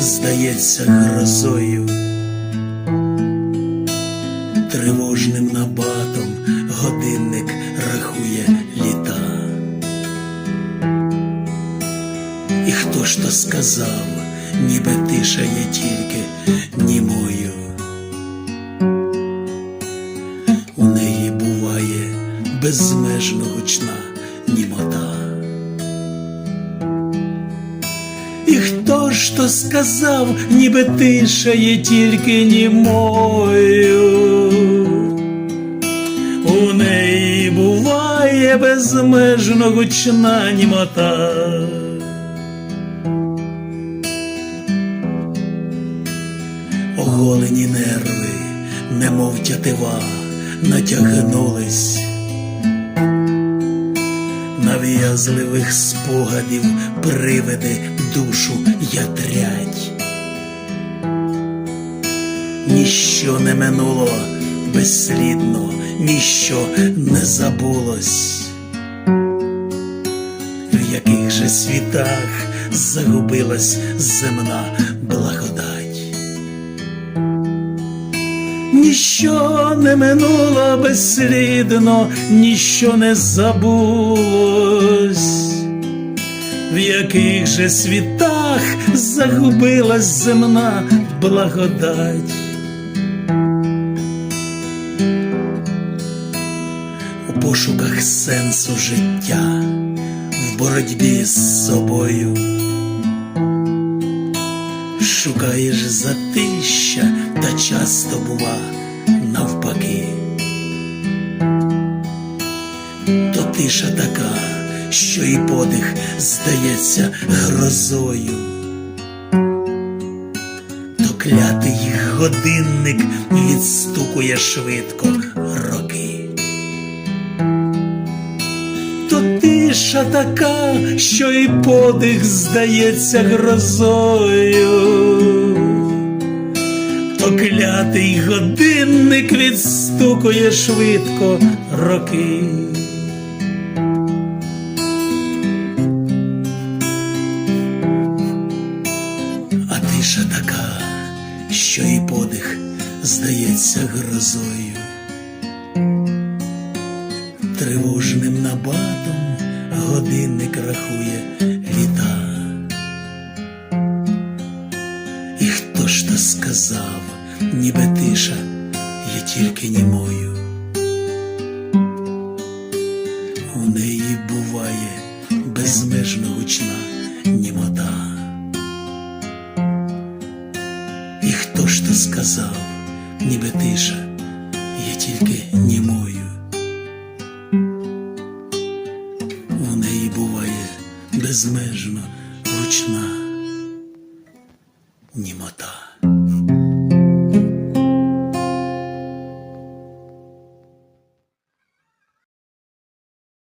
здається грозою, тривожним набатом годинник рахує літа. І хто ж то сказав, ніби тиша є тільки німою. У неї буває безмежно гучна німота. То сказав, ніби тиша є тільки німою. У неї буває безмежно гучна німота. Оголені нерви, немов тятива, натягнулись. Нав'язливих спогадів привиди душу ятрять. Ніщо не минуло безслідно, ніщо не забулось. В яких же світах загубилась земна благодать. Ніщо не минуло безслідно, ніщо не забулось, в яких же світах загубилась земна благодать. У пошуках сенсу життя, в боротьбі з собою. Шукаєш затища, та часто бува навпаки. То тиша така, що і подих здається грозою. То клятий годинник відстукує швидко роки. То тиша така, що і подих здається грозою. То клятий годинник відстукує швидко роки. А тиша така, що і подих здається грозою тривожним набатом годинник рахує літа. Хто ж то сказав, ніби тиша є тільки німою. У неї буває безмежно гучна німота. І хто ж то сказав, ніби тиша є тільки німою. У неї буває безмежно гучна німота.